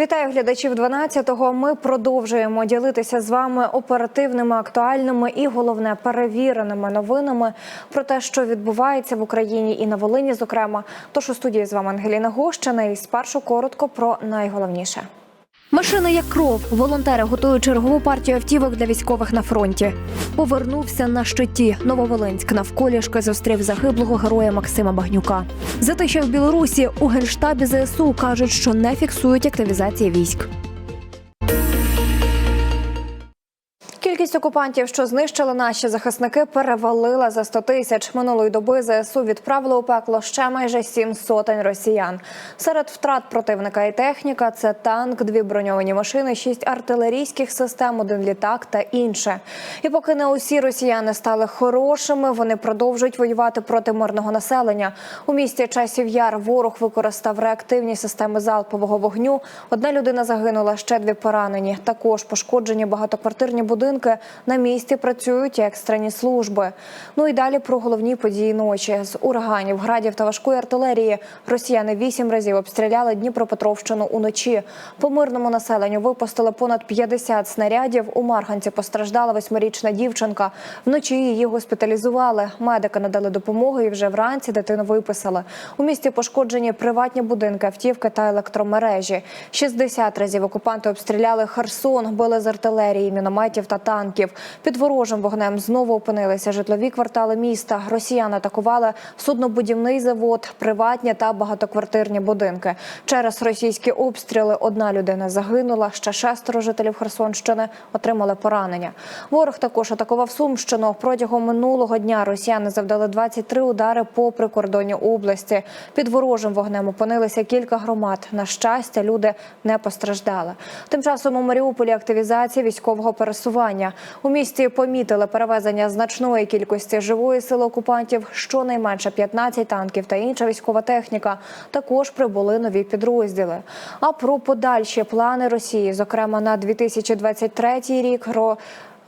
Вітаю глядачів 12-го. Ми продовжуємо ділитися з вами оперативними, актуальними і головне перевіреними новинами про те, що відбувається в Україні і на Волині. Зокрема, тож у студії з вами Ангеліна Гощина. І спершу коротко про найголовніше. Машини як кров. Волонтери готують чергову партію автівок для військових на фронті. Повернувся на щиті. Нововолинськ навколішки зустрів загиблого героя Максима Багнюка. Затища в Білорусі у генштабі ЗСУ кажуть, що не фіксують активізації військ. Кількість окупантів, що знищили наші захисники, перевалила за 100 тисяч. Минулої доби ЗСУ відправили у пекло ще майже сім сотень росіян. Серед втрат противника і техніка це танк, дві броньовані машини, шість артилерійських систем, один літак та інше. І поки не усі росіяни стали хорошими, вони продовжують воювати проти мирного населення. У місті часів яр ворог використав реактивні системи залпового вогню. Одна людина загинула, ще дві поранені. Також пошкоджені багатоквартирні будинки. На місці працюють екстрені служби. Ну і далі про головні події ночі з ураганів, градів та важкої артилерії. Росіяни вісім разів обстріляли Дніпропетровщину уночі. По мирному населенню випустили понад 50 снарядів. У Марганці постраждала восьмирічна дівчинка. Вночі її госпіталізували. Медики надали допомогу і вже вранці дитину виписали. У місті пошкоджені приватні будинки, автівки та електромережі. 60 разів окупанти обстріляли Херсон, били з артилерії, мінометів та танків. Під ворожим вогнем знову опинилися житлові квартали міста. Росіяни атакували суднобудівний завод, приватні та багатоквартирні будинки. Через російські обстріли одна людина загинула. Ще шестеро жителів Херсонщини отримали поранення. Ворог також атакував Сумщину. Протягом минулого дня росіяни завдали 23 удари по прикордонні області. Під ворожим вогнем опинилися кілька громад. На щастя, люди не постраждали. Тим часом у Маріуполі активізація військового пересування. У місті помітили перевезення значної кількості живої сили окупантів, щонайменше 15 танків та інша військова техніка. Також прибули нові підрозділи. А про подальші плани Росії, зокрема на 2023 рік,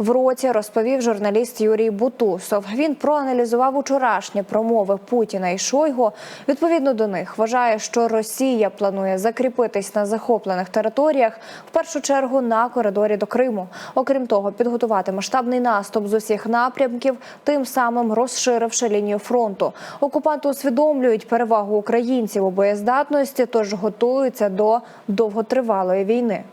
в році розповів журналіст Юрій Бутусов. Він проаналізував учорашні промови Путіна і Шойгу. Відповідно до них вважає, що Росія планує закріпитись на захоплених територіях, в першу чергу на коридорі до Криму. Окрім того, підготувати масштабний наступ з усіх напрямків, тим самим розширивши лінію фронту. Окупанти усвідомлюють перевагу українців у боєздатності, тож готуються до довготривалої війни.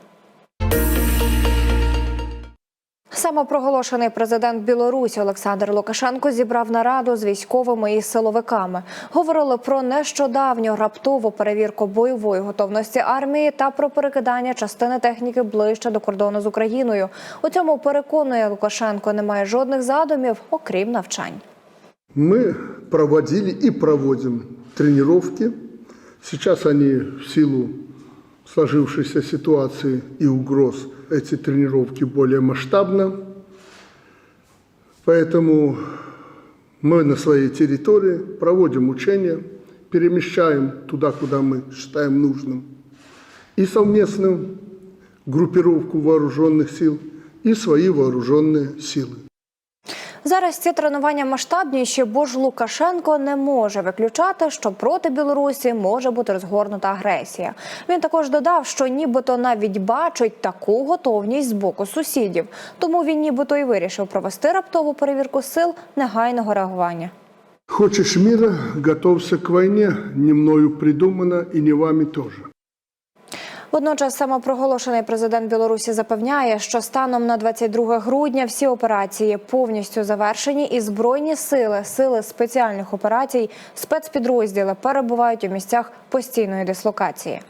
Самопроголошений президент Білорусі Олександр Лукашенко зібрав нараду з військовими і силовиками. Говорили про нещодавню раптову перевірку бойової готовності армії та про перекидання частини техніки ближче до кордону з Україною. У цьому переконує Лукашенко, немає жодних задумів, окрім навчань. Мы проводили и проводим тренировки. Сейчас они в силу сложившейся ситуации и угроз, эти тренировки более масштабно. Поэтому мы на своей территории проводим учения, перемещаем туда, куда мы считаем нужным. И совместную группировку вооруженных сил, и свои вооруженные силы. Зараз ці тренування масштабніші, бо ж Лукашенко не може виключати, що проти Білорусі може бути розгорнута агресія. Він також додав, що нібито навіть бачить таку готовність з боку сусідів. Тому він нібито і вирішив провести раптову перевірку сил негайного реагування. Хочешь мира, готовься к войне, не мною придумано и не вами тоже. Водночас самопроголошений президент Білорусі запевняє, що станом на 22 грудня всі операції повністю завершені, і збройні сили, сили спеціальних операцій, спецпідрозділи перебувають у місцях постійної дислокації.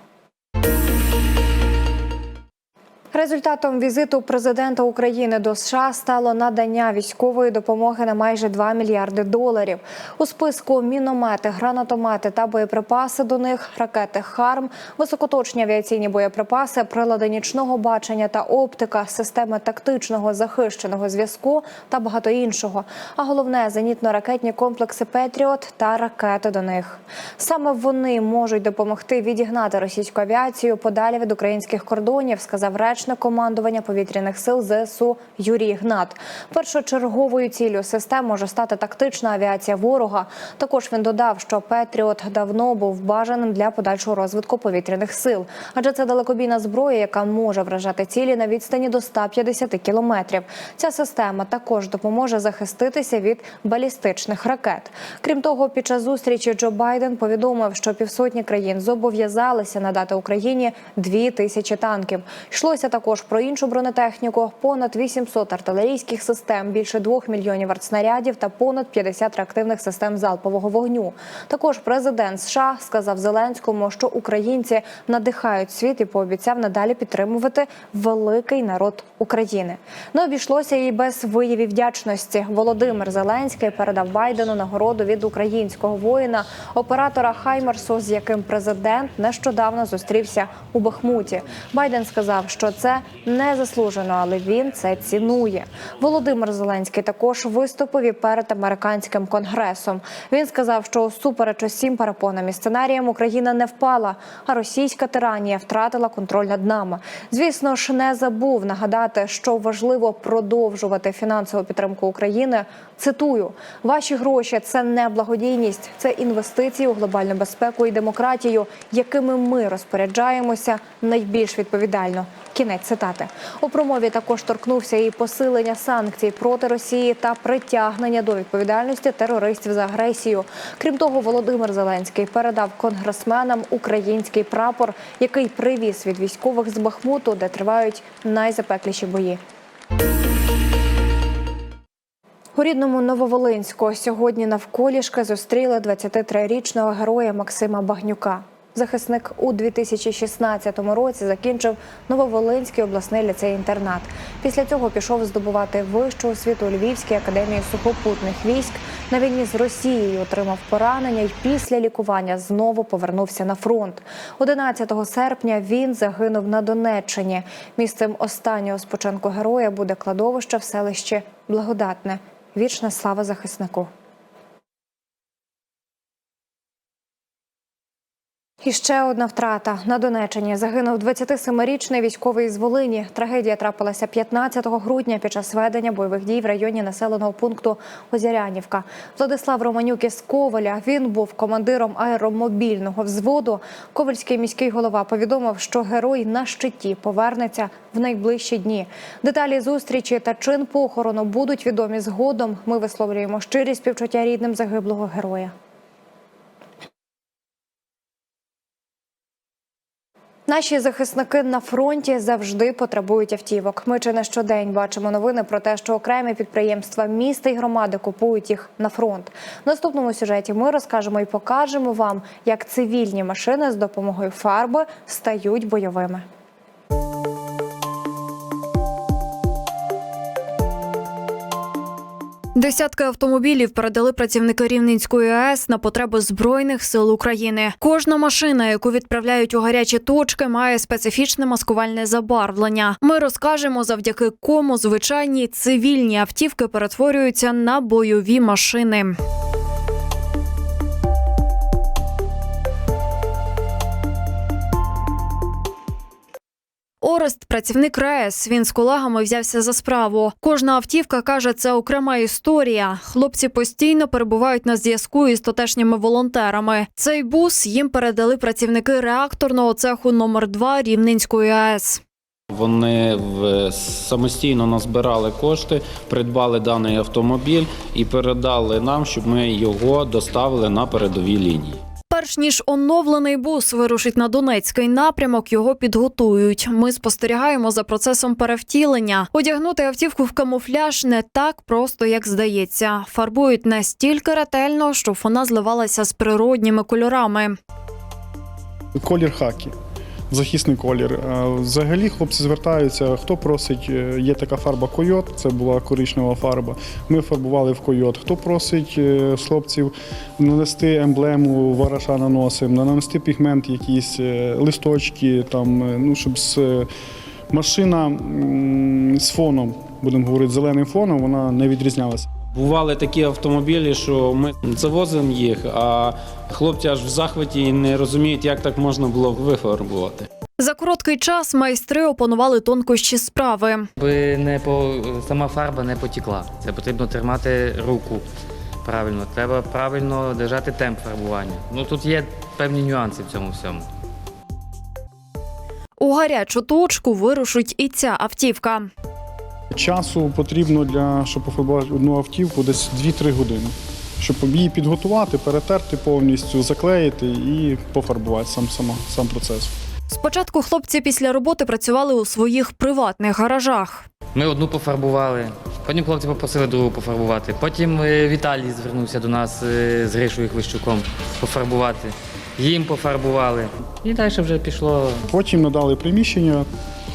Результатом візиту президента України до США стало надання військової допомоги на майже 2 мільярди доларів. У списку міномети, гранатомети та боєприпаси до них, ракети ХАРМ, високоточні авіаційні боєприпаси, прилади нічного бачення та оптика, системи тактичного захищеного зв'язку та багато іншого. А головне зенітно-ракетні комплекси Петріот та ракети до них. Саме вони можуть допомогти відігнати російську авіацію подалі від українських кордонів, сказав речник речник командування повітряних сил ЗСУ Юрій Гнат. Першочерговою ціллю систем може стати тактична авіація ворога. Також він додав, що Петріот давно був бажаним для подальшого розвитку повітряних сил, адже це далекобійна зброя, яка може вражати цілі на відстані до 150 кілометрів. Ця система також допоможе захиститися від балістичних ракет. Крім того, під час зустрічі Джо Байден повідомив, що півсотні країн зобов'язалися надати Україні дві тисячі танків. Йшлося також про іншу бронетехніку, понад 800 артилерійських систем, більше 2 мільйонів артснарядів та понад 50 реактивних систем залпового вогню. Також президент США сказав Зеленському, що українці надихають світ і пообіцяв надалі підтримувати великий народ України. Не обійшлося і без виявів вдячності. Володимир Зеленський передав Байдену нагороду від українського воїна, оператора Хаймерсу, з яким президент нещодавно зустрівся у Бахмуті. Байден сказав, що це не заслужено, але він це цінує. Володимир Зеленський також виступив і перед американським конгресом. Він сказав, що усупереч усім перепонам і сценаріям Україна не впала, а російська тиранія втратила контроль над нами. Звісно ж, не забув нагадати, що важливо продовжувати фінансову підтримку України. Цитую: ваші гроші це не благодійність, це інвестиції у глобальну безпеку і демократію, якими ми розпоряджаємося найбільш відповідально. Кінець цитати у промові також торкнувся і посилення санкцій проти Росії та притягнення до відповідальності терористів за агресію. Крім того, Володимир Зеленський передав конгресменам український прапор, який привіз від військових з Бахмуту, де тривають найзапекліші бої. У рідному Нововолинську сьогодні навколішки зустріли 23-річного героя Максима Багнюка. Захисник у 2016 році закінчив Нововолинський обласний ліцей-інтернат. Після цього пішов здобувати вищу освіту у Львівській академії сухопутних військ. На війні з Росією отримав поранення і після лікування знову повернувся на фронт. 11 серпня він загинув на Донеччині. Місцем останнього спочинку героя буде кладовище в селищі Благодатне. Вічна слава захиснику. І ще одна втрата на Донеччині загинув 27-річний військовий з Волині. Трагедія трапилася 15 грудня під час ведення бойових дій в районі населеного пункту Озярянівка. Владислав Романюк із Коваля. Він був командиром аеромобільного взводу. Ковальський міський голова повідомив, що герой на щиті повернеться в найближчі дні. Деталі зустрічі та чин похорону будуть відомі згодом. Ми висловлюємо щирі співчуття рідним загиблого героя. Наші захисники на фронті завжди потребують автівок. Ми чи не щодень бачимо новини про те, що окремі підприємства міста і громади купують їх на фронт. В наступному сюжеті ми розкажемо і покажемо вам, як цивільні машини з допомогою фарби стають бойовими. Десятки автомобілів передали працівники Рівненської АЕС на потреби збройних сил України. Кожна машина, яку відправляють у гарячі точки, має специфічне маскувальне забарвлення. Ми розкажемо, завдяки кому звичайні цивільні автівки перетворюються на бойові машини. Орест, працівник РаЕС. Він з колегами взявся за справу. Кожна автівка каже, це окрема історія. Хлопці постійно перебувають на зв'язку із тотешніми волонтерами. Цей бус їм передали працівники реакторного цеху номер 2 Рівненської АЕС. Вони самостійно назбирали кошти, придбали даний автомобіль і передали нам, щоб ми його доставили на передові лінії. Перш ніж оновлений бус вирушить на Донецький напрямок, його підготують. Ми спостерігаємо за процесом перевтілення. Одягнути автівку в камуфляж не так просто, як здається. Фарбують настільки ретельно, щоб вона зливалася з природніми кольорами. Колір хакі. Захисний колір. Е, Взагалі хлопці звертаються, хто просить, е, є така фарба койот, це була коричнева фарба. Ми фарбували в койот. Хто просить е, хлопців нанести емблему вараша наносимо, нанести пігмент, якісь листочки, там, ну, щоб з, машина з фоном, будемо говорити, зеленим фоном, вона не відрізнялася. Бували такі автомобілі, що ми завозимо їх, а хлопці аж в захваті і не розуміють, як так можна було вифарбувати. За короткий час майстри опанували тонкощі справи. Би не по сама фарба не потікла. Це потрібно тримати руку правильно. Треба правильно держати темп фарбування. Ну тут є певні нюанси в цьому всьому. У гарячу точку вирушить і ця автівка. Часу потрібно для щоб пофарбувати одну автівку десь 2-3 години. Щоб її підготувати, перетерти повністю, заклеїти і пофарбувати сам, сама, сам процес. Спочатку хлопці після роботи працювали у своїх приватних гаражах. Ми одну пофарбували, потім хлопці попросили другу пофарбувати. Потім е, Віталій звернувся до нас е, з Гришою Хвищуком пофарбувати. Їм пофарбували. І далі вже пішло Потім надали приміщення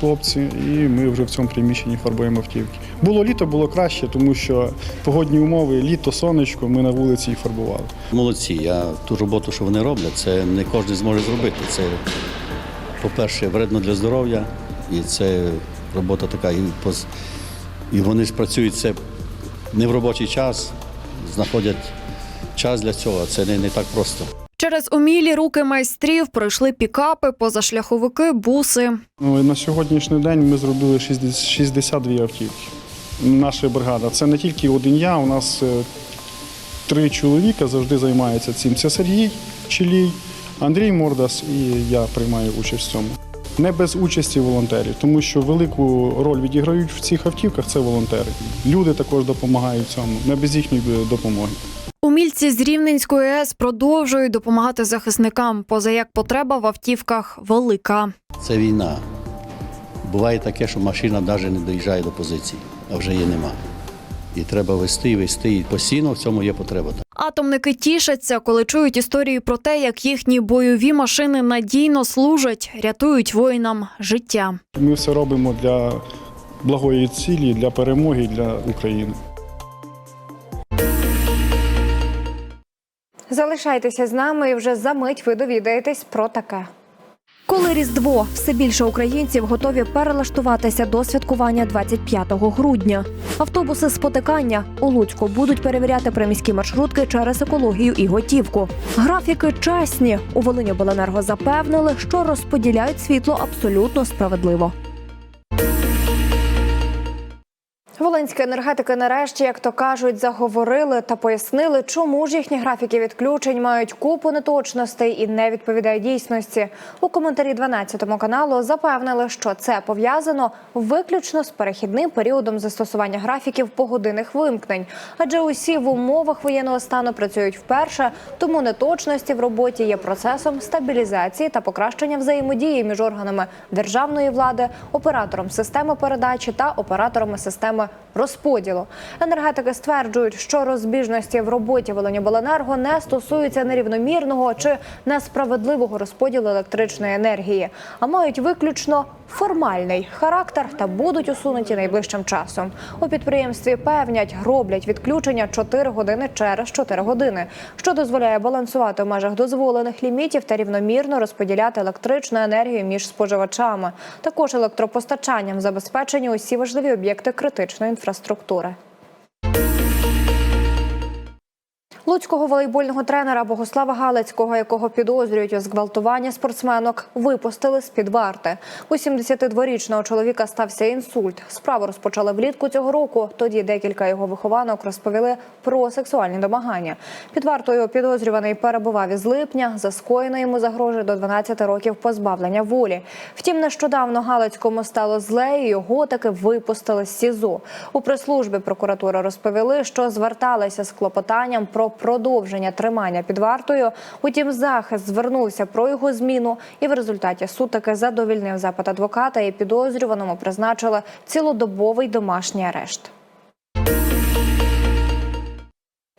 хлопці, і ми вже в цьому приміщенні фарбуємо автівки. Було літо, було краще, тому що погодні умови, літо, сонечко, ми на вулиці їх фарбували. Молодці. Я ту роботу, що вони роблять, це не кожен зможе зробити. Це, по-перше, вредно для здоров'я, і це робота така. І, поз- і вони працюють це не в робочий час, знаходять час для цього. Це не, не так просто. Через умілі руки майстрів пройшли пікапи, позашляховики, буси. Ну, на сьогоднішній день ми зробили 60 62 автівки. Наша бригада. Це не тільки один я, у нас е, три чоловіка завжди займаються цим. Це Сергій Чилій, Андрій Мордас і я приймаю участь в цьому. Не без участі волонтерів, тому що велику роль відіграють в цих автівках це волонтери. Люди також допомагають цьому, не без їхньої допомоги. Умільці з Рівненської АЕС продовжують допомагати захисникам, поза як потреба в автівках велика. Це війна. Буває таке, що машина навіть не доїжджає до позиції, а вже її нема. І треба вести, вести. І постійно в цьому є потреба. Атомники тішаться, коли чують історії про те, як їхні бойові машини надійно служать, рятують воїнам життя. Ми все робимо для благої цілі, для перемоги, для України. Залишайтеся з нами і вже за мить ви довідаєтесь про таке. Коли Різдво все більше українців готові перелаштуватися до святкування 25 грудня. Автобуси спотикання у Луцьку будуть перевіряти приміські маршрутки через екологію і готівку. Графіки чесні. У Волиньобленерго запевнили, що розподіляють світло абсолютно справедливо. Волинські енергетики нарешті, як то кажуть, заговорили та пояснили, чому ж їхні графіки відключень мають купу неточностей і не відповідають дійсності. У коментарі 12 каналу запевнили, що це пов'язано виключно з перехідним періодом застосування графіків погодинних вимкнень, адже усі в умовах воєнного стану працюють вперше, тому неточності в роботі є процесом стабілізації та покращення взаємодії між органами державної влади, оператором системи передачі та операторами системи розподілу. Енергетики стверджують, що розбіжності в роботі Волиньобленерго не стосуються нерівномірного чи несправедливого розподілу електричної енергії, а мають виключно формальний характер та будуть усунуті найближчим часом. У підприємстві певнять, роблять відключення 4 години через 4 години, що дозволяє балансувати в межах дозволених лімітів та рівномірно розподіляти електричну енергію між споживачами. Також електропостачанням забезпечені усі важливі об'єкти критичної інфраструктури. Луцького волейбольного тренера Богослава Галицького, якого підозрюють у зґвалтуванні спортсменок, випустили з під варти. У 72-річного чоловіка стався інсульт. Справу розпочали влітку цього року. Тоді декілька його вихованок розповіли про сексуальні домагання. Під вартою підозрюваний перебував із липня. За скоєно йому загрожує до 12 років позбавлення волі. Втім, нещодавно Галицькому стало зле, і його таки випустили з СІЗО. У прес-службі прокуратури розповіли, що зверталися з клопотанням про продовження тримання під вартою. Утім, захист звернувся про його зміну, і в результаті суд таки задовільнив запит адвоката і підозрюваному призначили цілодобовий домашній арешт.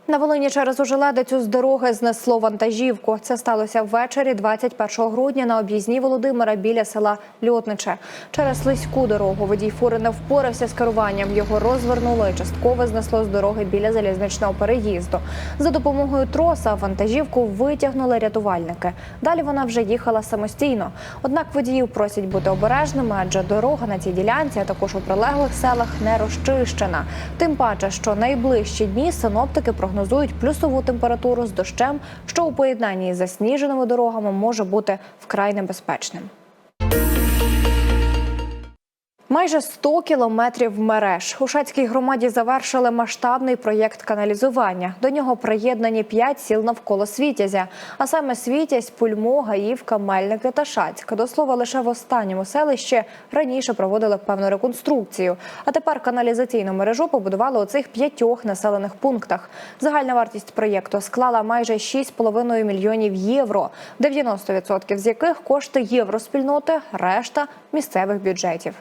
На Волині через ожеледицю з дороги знесло вантажівку. Це сталося ввечері 21 грудня на об'їзній Володимира біля села Льотниче. Через слизьку дорогу водій фури не впорався з керуванням. Його розвернуло і частково знесло з дороги біля залізничного переїзду. За допомогою троса вантажівку витягнули рятувальники. Далі вона вже їхала самостійно. Однак водіїв просять бути обережними, адже дорога на цій ділянці, а також у прилеглих селах не розчищена. Тим паче, що найближчі дні синоптики прогнозують плюсову температуру з дощем, що у поєднанні з засніженими дорогами може бути вкрай небезпечним. Майже 100 кілометрів мереж. У Шацькій громаді завершили масштабний проєкт каналізування. До нього приєднані п'ять сіл навколо Світязя. А саме Світязь, Пульмо, Гаївка, Мельники та Шацьк. До слова, лише в останньому селищі раніше проводили певну реконструкцію. А тепер каналізаційну мережу побудували у цих п'ятьох населених пунктах. Загальна вартість проєкту склала майже 6,5 мільйонів євро, 90% з яких кошти євроспільноти, решта місцевих бюджетів.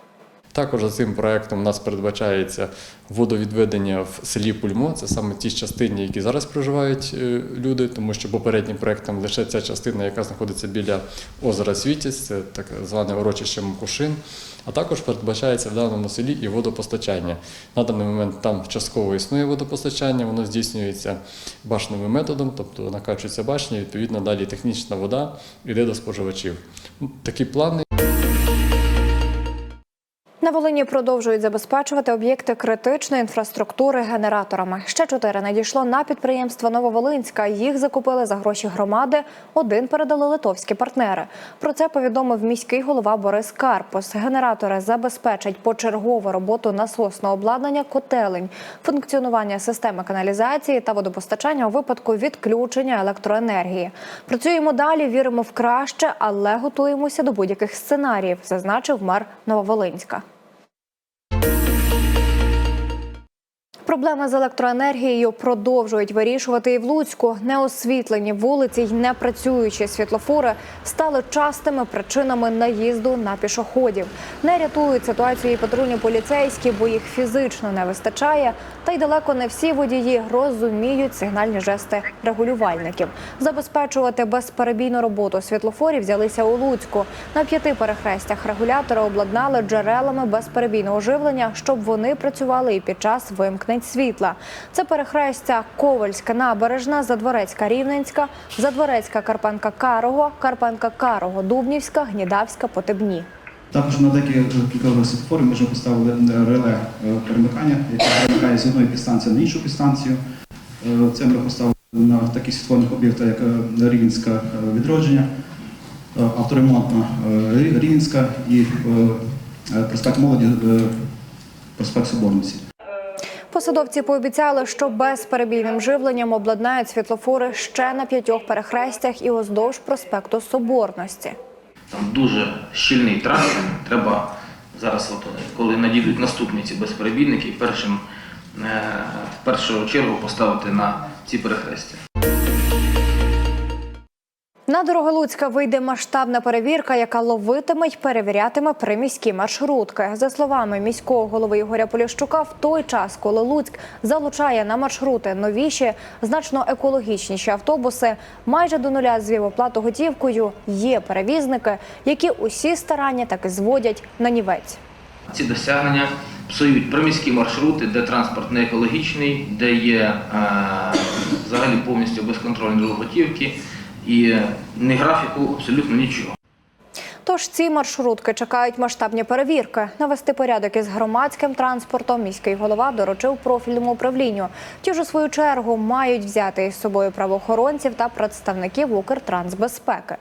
Також за цим проектом у нас передбачається водовідведення в селі Пульмо. Це саме ті частині, які зараз проживають е, люди, тому що попереднім проектом лише ця частина, яка знаходиться біля озера Світязь, це так зване урочище Мукушин. А також передбачається в даному селі і водопостачання. На даний момент там частково існує водопостачання, воно здійснюється башневим методом, тобто накачується башня, відповідно далі технічна вода йде до споживачів. Такі плани. На Волині продовжують забезпечувати об'єкти критичної інфраструктури генераторами. Ще чотири надійшло на підприємство Нововолинська. Їх закупили за гроші громади. Один передали литовські партнери. Про це повідомив міський голова Борис Карпус. Генератори забезпечать почергову роботу насосного обладнання котелень, функціонування системи каналізації та водопостачання у випадку відключення електроенергії. Працюємо далі, віримо в краще, але готуємося до будь-яких сценаріїв, зазначив мер Нововолинська. Проблеми з електроенергією продовжують вирішувати і в Луцьку. Неосвітлені вулиці й непрацюючі світлофори стали частими причинами наїзду на пішоходів. Не рятують ситуацію і патрульні поліцейські, бо їх фізично не вистачає. Та й далеко не всі водії розуміють сигнальні жести регулювальників. Забезпечувати безперебійну роботу світлофорів взялися у Луцьку. На п'яти перехрестях регулятори обладнали джерелами безперебійного живлення, щоб вони працювали і під час вимкнень світла. Це перехрестя Ковальська набережна, Задворецька Рівненська, Задворецька Карпенка Карого, Карпенка Карого, Дубнівська, Гнідавська, Потебні. Також на декілька світлофорів ми вже поставили е, реле е, перемикання, яке перемикає з одної підстанції на іншу підстанцію. Е, Це ми поставили на таких світлофорних об'єктах, як е, Рівненська е, відродження, авторемонтна Рівненська і проспект молоді, проспект Соборниці. Посадовці пообіцяли, що безперебійним живленням обладнають світлофори ще на п'ятьох перехрестях і уздовж проспекту Соборності. Там дуже щільний трафік. Треба зараз, от, коли надійдуть наступні ці безперебійники, першим, е, в першу чергу поставити на ці перехрестя. На дороги Луцька вийде масштабна перевірка, яка ловитиме й перевірятиме приміські маршрутки. За словами міського голови Ігоря Поліщука, в той час, коли Луцьк залучає на маршрути новіші, значно екологічніші автобуси, майже до нуля звів оплату готівкою. Є перевізники, які усі старання таки зводять на нівець. Ці досягнення псують приміські маршрути, де транспорт не екологічний, де є е, взагалі повністю безконтрольний рух готівки і не графіку абсолютно нічого. Тож ці маршрутки чекають масштабні перевірки. Навести порядок із громадським транспортом міський голова доручив профільному управлінню. Ті ж у свою чергу мають взяти із собою правоохоронців та представників Укртрансбезпеки.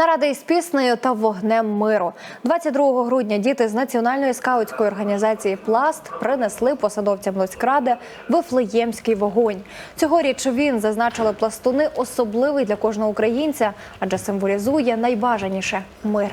Наради із піснею та вогнем миру. 22 грудня діти з національної скаутської організації Пласт принесли посадовцям Луцькради вифлеємський вогонь. Цьогоріч він зазначили пластуни особливий для кожного українця, адже символізує найбажаніше мир.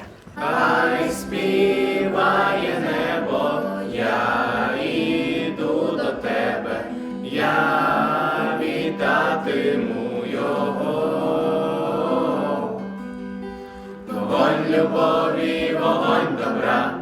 вогонь любові, вогонь добра.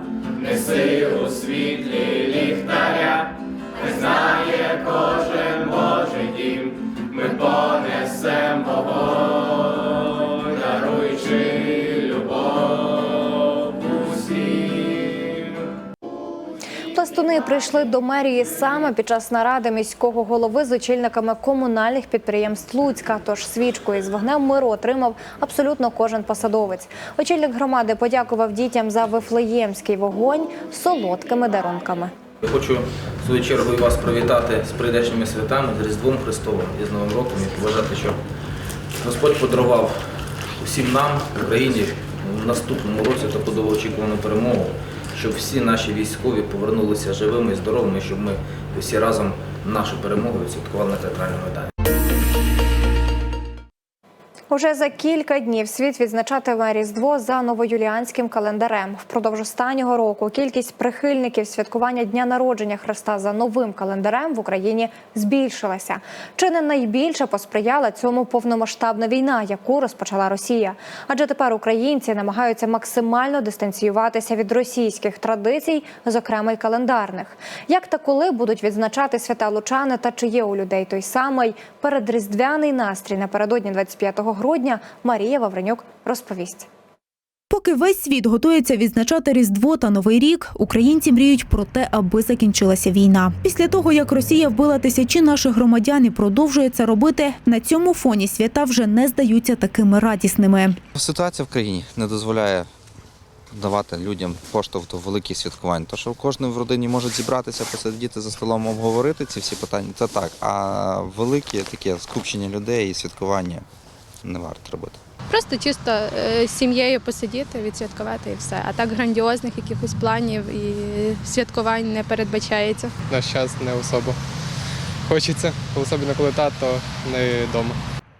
Пластуни прийшли до мерії саме під час наради міського голови з очільниками комунальних підприємств Луцька. Тож свічку із вогнем миру отримав абсолютно кожен посадовець. Очільник громади подякував дітям за вифлеємський вогонь солодкими дарунками. Хочу в свою чергу і вас привітати з прийдешніми святами, з Різдвом Христовим і з Новим роком і побажати, щоб Господь подарував усім нам, Україні, в наступному році таку довгоочікувану перемогу, щоб всі наші військові повернулися живими і здоровими, щоб ми всі разом нашу перемогу відсвяткували на театральному майдані. Уже за кілька днів світ відзначатиме Різдво за новоюліанським календарем. Впродовж останнього року кількість прихильників святкування дня народження Христа за новим календарем в Україні збільшилася. Чи не найбільше посприяла цьому повномасштабна війна, яку розпочала Росія? Адже тепер українці намагаються максимально дистанціюватися від російських традицій, зокрема й календарних. Як та коли будуть відзначати свята лучани та чи є у людей той самий передріздвяний настрій напередодні 25 грудня, Марія Вавренюк розповість. Поки весь світ готується відзначати Різдво та Новий рік, українці мріють про те, аби закінчилася війна. Після того, як Росія вбила тисячі наших громадян і продовжує це робити, на цьому фоні свята вже не здаються такими радісними. Ситуація в країні не дозволяє давати людям поштовх до великих святкувань. То, що кожен в родині може зібратися, посидіти за столом, обговорити ці всі питання, це так. А великі таке скупчення людей і святкування не варто робити. Просто чисто е, з сім'єю посидіти, відсвяткувати і все. А так грандіозних якихось планів і святкувань не передбачається. Наш час не особо хочеться, особливо коли тато не вдома.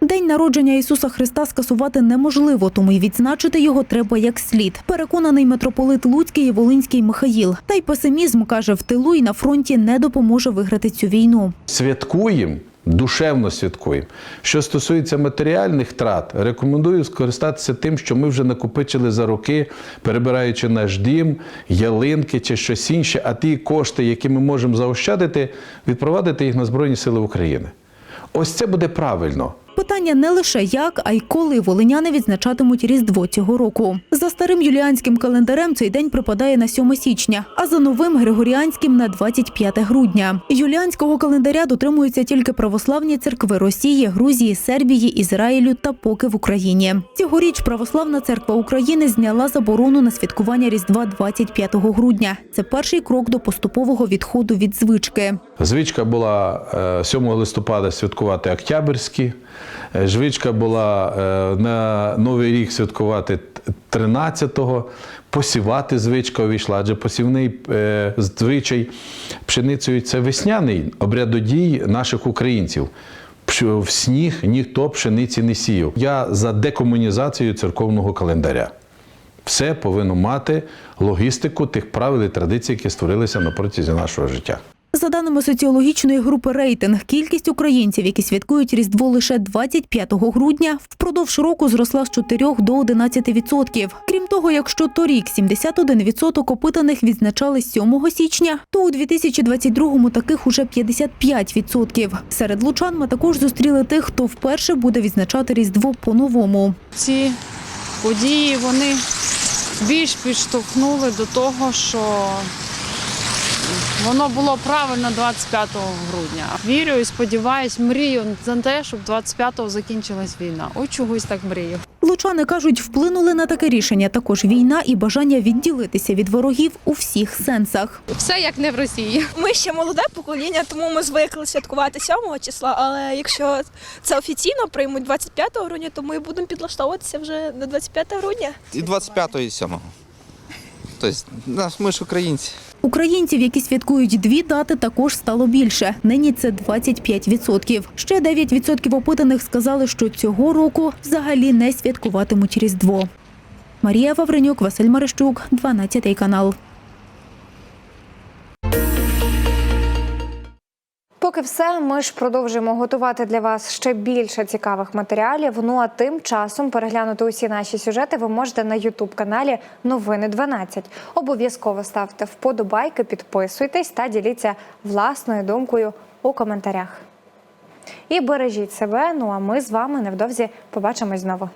День народження Ісуса Христа скасувати неможливо, тому й відзначити його треба як слід. Переконаний митрополит Луцький і Волинський Михаїл. Та й песимізм каже, в тилу і на фронті не допоможе виграти цю війну. святкуємо, душевно святкуємо. Що стосується матеріальних трат, рекомендую скористатися тим, що ми вже накопичили за роки, перебираючи наш дім, ялинки чи щось інше, а ті кошти, які ми можемо заощадити, відпровадити їх на Збройні Сили України. Ось це буде правильно. Питання не лише як, а й коли волиняни відзначатимуть Різдво цього року. За старим юліанським календарем цей день припадає на 7 січня, а за новим григоріанським на 25 грудня. Юліанського календаря дотримуються тільки православні церкви Росії, Грузії, Сербії, Ізраїлю та поки в Україні. Цьогоріч Православна церква України зняла заборону на святкування Різдва 25 грудня. Це перший крок до поступового відходу від звички. Звичка була е, 7 листопада святкувати Октябрьські. Е, Звичка була е, на Новий рік святкувати 13-го. Посівати звичка увійшла, адже посівний е, звичай пшеницею це весняний обрядодій наших українців. В сніг ніхто пшениці не сіяв. Я за декомунізацію церковного календаря. Все повинно мати логістику тих правил і традицій, які створилися на протязі нашого життя. За даними соціологічної групи рейтинг, кількість українців, які святкують Різдво лише 25 грудня, впродовж року зросла з 4 до 11 відсотків. Крім того, якщо торік 71 відсоток опитаних відзначали 7 січня, то у 2022-му таких уже 55 відсотків. Серед лучан ми також зустріли тих, хто вперше буде відзначати Різдво по-новому. ці події вони більш підштовхнули до того, що воно було правильно 25 грудня. Вірю і сподіваюсь, мрію за те, щоб 25-го закінчилась війна. Ой, чогось так мрію. Лучани кажуть, вплинули на таке рішення також війна і бажання відділитися від ворогів у всіх сенсах. Все як не в Росії. Ми ще молоде покоління, тому ми звикли святкувати 7 числа. Але якщо це офіційно приймуть 25 грудня, то ми будемо підлаштовуватися вже на 25 грудня. І 25-го, і 7-го. Тобто, ми ж українці. Українців, які святкують дві дати, також стало більше. Нині це 25%. Ще 9% опитаних сказали, що цього року взагалі не святкуватимуть Різдво. Марія Вавренюк, Василь Марищук, 12 канал. Поки все, ми ж продовжуємо готувати для вас ще більше цікавих матеріалів. Ну а тим часом переглянути усі наші сюжети ви можете на Ютуб каналі Новини 12. Обов'язково ставте вподобайки, підписуйтесь та діліться власною думкою у коментарях. І бережіть себе. Ну а ми з вами невдовзі побачимось знову.